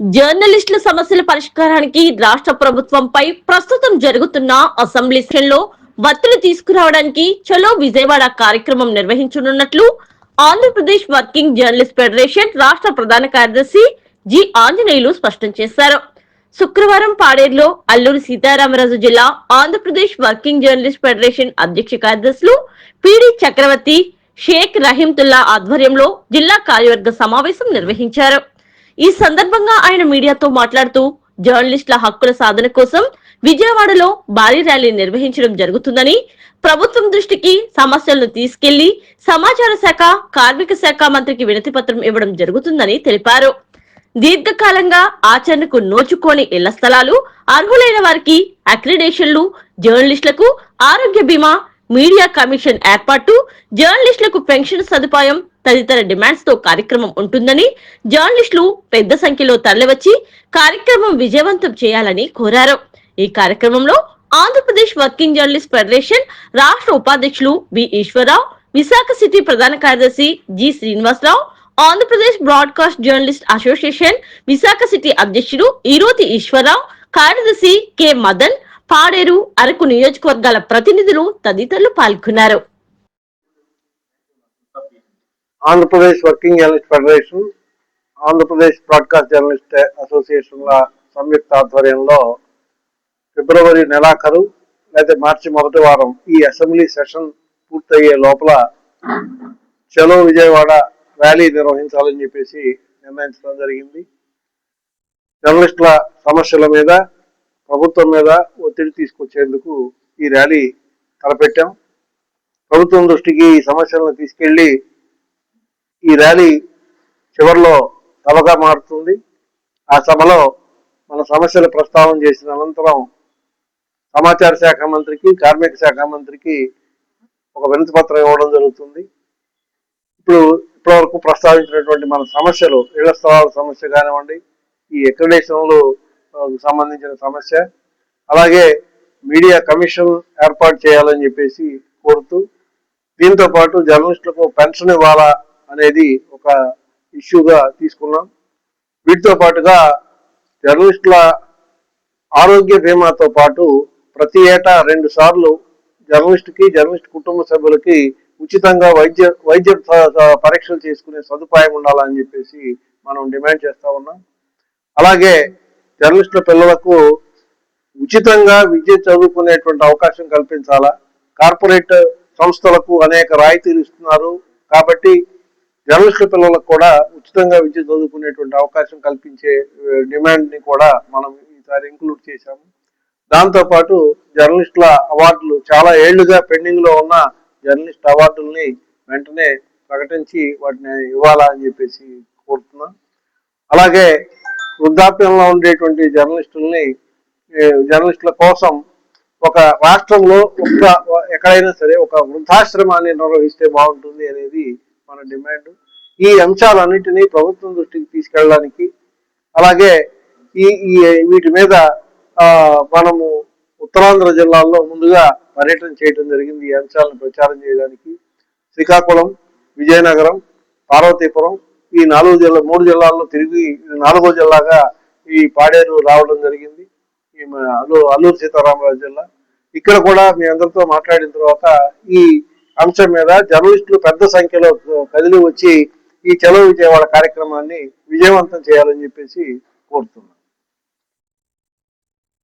జర్నలిస్టుల సమస్యల పరిష్కారానికి రాష్ట్ర ప్రభుత్వంపై ప్రస్తుతం జరుగుతున్న అసెంబ్లీ సెషన్లో వత్తులు తీసుకురావడానికి చలో విజయవాడ కార్యక్రమం నిర్వహించనున్నట్లు ఆంధ్రప్రదేశ్ వర్కింగ్ జర్నలిస్ట్ ఫెడరేషన్ రాష్ట్ర ప్రధాన కార్యదర్శి జి ఆంజనేయులు స్పష్టం చేశారు. శుక్రవారం పాడేరులో అల్లూరి సీతారామరాజు జిల్లా ఆంధ్రప్రదేశ్ వర్కింగ్ జర్నలిస్ట్ ఫెడరేషన్ అధ్యక్ష కార్యదర్శులు పిడి చక్రవర్తి షేక్ రహీంతుల్లా ఆధ్వర్యంలో జిల్లా కార్యవర్గ సమావేశం నిర్వహించారు. ఈ సందర్భంగా ఆయన మీడియాతో మాట్లాడుతూ జర్నలిస్టుల హక్కుల సాధన కోసం విజయవాడలో భారీ ర్యాలీ నిర్వహించడం జరుగుతుందని ప్రభుత్వం దృష్టికి సమస్యలను తీసుకెళ్ళి సమాచార శాఖ కార్మిక శాఖ మంత్రికి వినతి పత్రం ఇవ్వడం జరుగుతుందని తెలిపారు. దీర్ఘకాలంగా ఆచరణకు నోచుకోని ఇళ్ళ స్థలాలు అర్హులైన వారికి అక్రిడేషన్లు జర్నలిస్టులకు ఆరోగ్య బీమా మీడియా కమిషన్ ఏర్పాటు జర్నలిస్టులకు పెన్షన్ సదుపాయం తదితర డిమాండ్స్తో కార్యక్రమం ఉంటుందని జర్నలిస్టులు పెద్ద సంఖ్యలో తరలివచ్చి కార్యక్రమం విజయవంతం చేయాలని కోరారు. ఈ కార్యక్రమంలో ఆంధ్రప్రదేశ్ వర్కింగ్ జర్నలిస్ట్ ఫెడరేషన్ రాష్ట్ర ఉపాధ్యక్షులు బి ఈశ్వరరావు విశాఖ సిటీ ప్రధాన కార్యదర్శి G Srinivasa Rao Andhra Pradesh broadcast journalist association Visakha city అధ్యక్షుడు ఈరోతి ఈశ్వరరావు కార్యదర్శి కె మదన్ పాడేరు అరకు నియోజకవర్గాల ప్రతినిధులు తదితరులు పాల్గొన్నారు. Andhra Pradesh working journalist federation Andhra Pradesh broadcast journalist అసోసియేషన్ల సంయుక్త ఆధ్వర్యంలో ఫిబ్రవరి నెలాఖరు లేదా మార్చి మొదటి వారం ఈ అసెంబ్లీ సెషన్ పూర్తయ్యే లోపల చలో విజయవాడ ర్యాలీ నిర్వహించాలని చెప్పేసి నిర్ణయించడం జరిగింది. జర్నలిస్టుల సమస్యల మీద ప్రభుత్వం మీద ఒత్తిడి తీసుకొచ్చేందుకు ఈ ర్యాలీ తలపెట్టాం. ప్రభుత్వం దృష్టికి ఈ సమస్యలను తీసుకెళ్ళి ఈ ర్యాలీ చివరిలో సభగా మారుతుంది. ఆ సభలో మన సమస్యల ప్రస్తావన చేసిన అనంతరం సమాచార శాఖ మంత్రికి కార్మిక శాఖ మంత్రికి ఒక వినతి పత్రం ఇవ్వడం జరుగుతుంది. ఇప్పుడు ఇప్పటివరకు ప్రస్తావించినటువంటి మన సమస్యలు ఇళ్ళ స్థలాల సమస్య కానివ్వండి ఈ అక్రిడేషన్లు సంబంధించిన సమస్య. అలాగే మీడియా కమిషన్ ఏర్పాటు చేయాలని చెప్పేసి కోరుతూ దీంతో పాటు జర్నలిస్టులకు పెన్షన్ ఇవ్వాలా అనేది ఒక ఇష్యూగా తీసుకున్నాం. వీటితో పాటుగా జర్నలిస్టుల ఆరోగ్య బీమాతో పాటు ప్రతి ఏటా రెండు సార్లు జర్నలిస్ట్కి జర్నలిస్ట్ కుటుంబ సభ్యులకి ఉచితంగా వైద్య వైద్య పరీక్షలు చేసుకునే సదుపాయం ఉండాలని చెప్పేసి మనం డిమాండ్ చేస్తా ఉన్నాం. అలాగే జర్నలిస్టుల పిల్లలకు ఉచితంగా విద్య చదువుకునేటువంటి అవకాశం కల్పించాలా? కార్పొరేట్ సంస్థలకు అనేక రాయితీలు ఇస్తున్నారు. కాబట్టి జర్నలిస్టుల పిల్లలకు కూడా ఉచితంగా విద్య చదువుకునేటువంటి అవకాశం కల్పించే డిమాండ్ని కూడా మనం ఈసారి ఇంక్లూడ్ చేశాము. దాంతోపాటు జర్నలిస్టుల అవార్డులు చాలా ఏళ్ళుగా పెండింగ్లో ఉన్న జర్నలిస్ట్ అవార్డుల్ని వెంటనే ప్రకటించి వాటిని ఇవ్వాలా అని చెప్పేసి కోరుతున్నాం. అలాగే వృద్ధాప్యంలో ఉండేటువంటి జర్నలిస్టుల్ని జర్నలిస్టుల కోసం ఒక రాష్ట్రంలో ఒక్క ఎక్కడైనా సరే ఒక వృద్ధాశ్రమాన్ని నిర్వహిస్తే బాగుంటుంది అనేది మన డిమాండ్. ఈ అంశాలన్నిటినీ ప్రభుత్వం దృష్టికి తీసుకెళ్ళడానికి అలాగే ఈ ఈ వీటి మీద మనము ఉత్తరాంధ్ర జిల్లాల్లో ముందుగా పర్యటన చేయడం జరిగింది ఈ అంశాలను ప్రచారం చేయడానికి. శ్రీకాకుళం విజయనగరం పార్వతీపురం ఈ నాలుగు జిల్లా మూడు జిల్లాల్లో తిరిగి నాలుగో జిల్లాగా ఈ పాడేరు రావడం జరిగింది. ఈ అల్లూరు అల్లూరు సీతారామరాజు జిల్లా. ఇక్కడ కూడా మీ అందరితో మాట్లాడిన తర్వాత ఈ అంశం మీద జర్నలిస్టులు పెద్ద సంఖ్యలో కదిలి వచ్చి ఈ చలో విజయవాడ కార్యక్రమాన్ని విజయవంతం చేయాలని చెప్పేసి కోరుతున్నాను.